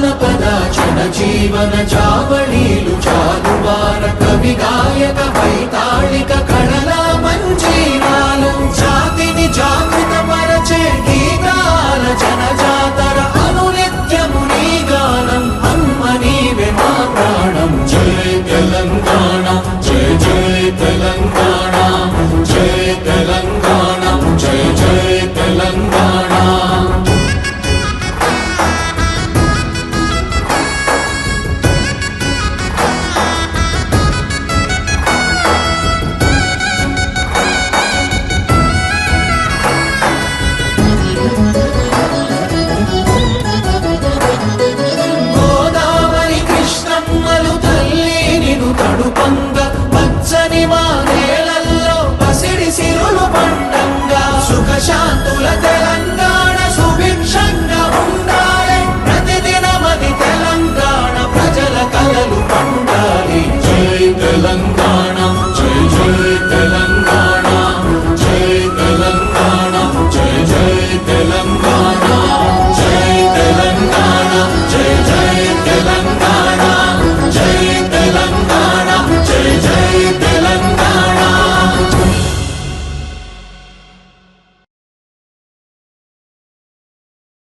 पदछीवन चावळी लु चा तुमारकवि गायक पैता तेलङ्गाणा तेलङ्गाणा तेलङ्गाणा।